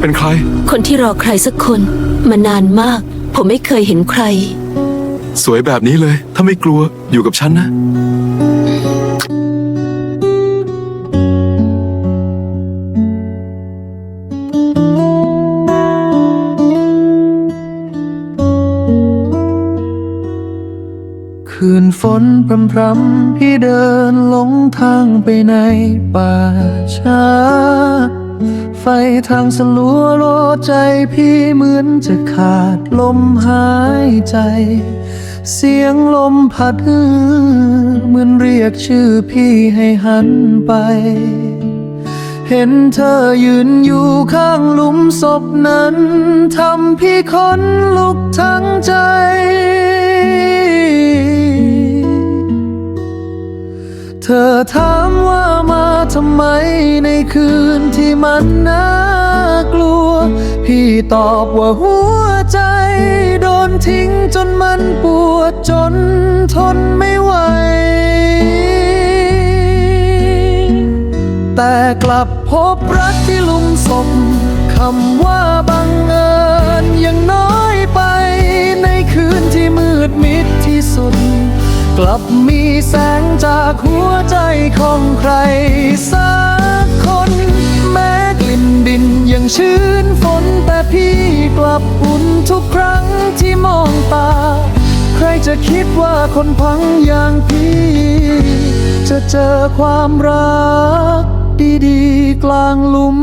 เป็นใคร คนที่รอใครสักคน มานานมาก ผมไม่เคยเห็นใคร สวยแบบนี้เลย ถ้าไม่กลัวอยู่กับฉันนะ คืนฝนพรำพรำๆพี่เดินหลงทางไปในป่าช้าไฟ ทางสลัวโลใจพี่เหมือนจะขาดลมหายใจ เสียงลมพัดเหมือนเรียกชื่อพี่ให้หันไป เห็นเธอยืนอยู่ข้างหลุมศพนั้นทำพี่คนลุกทั้งใจ ธอถามว่ามาทำไมในคืนที่มันน่ากลัว พี่ตอบว่าหัวใจ โดนทิ้งจนมันปวดจนทนไม่ไหว แต่กลับพบรักที่ลุมศพคำว่าบังเอิญยังน้อยไป ในคืนที่มืดมิดที่สุด กลับมีแสงจากหัวใจของใครสักคน แม้กลิ่นดินยังชื้นฝนแต่พี่กลับอุ่นทุกครั้งที่มองตา ใครจะคิดว่าคนพังอย่างพี่ จะเจอความรักดีๆ กลางลุม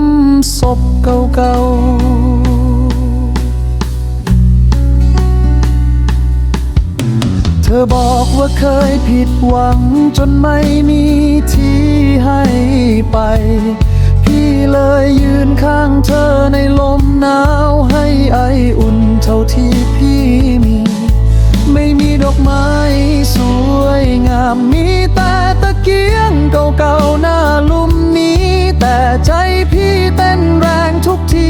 ศพเก่าๆ บอกว่าเคยผิดหวังจนไม่มีที่ให้ไป พี่เลยยืนข้างเธอในลมหนาวให้ไออุ่นเท่าที่พี่มี ไม่มีดอกไม้สวยงามมีแต่ตะเกียงเก่าๆหน้าลุมนี้ แต่ใจพี่เต้นแรงทุกที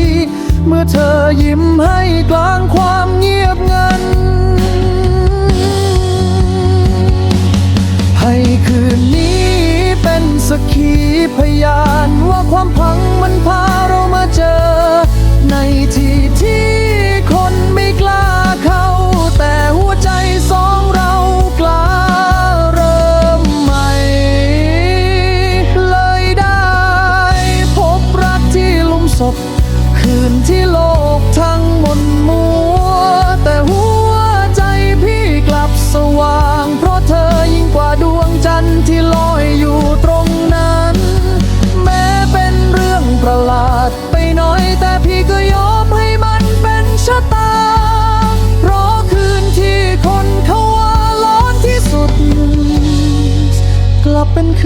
เมื่อเธอยิ้มให้กลางความ สักขีพยานว่าความพัง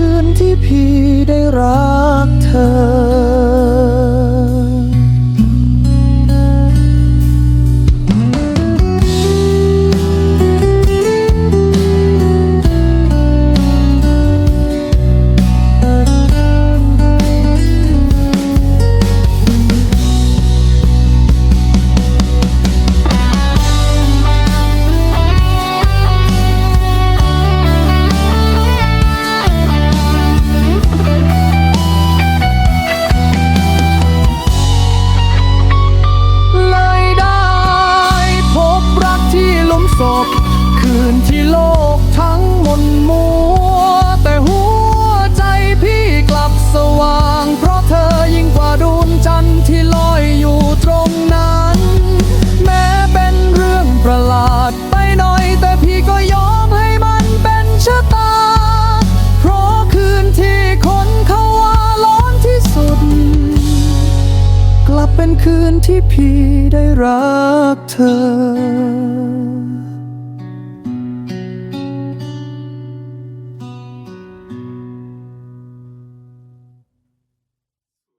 คืนที่พี่ได้ ที่พี่ได้รักเธอ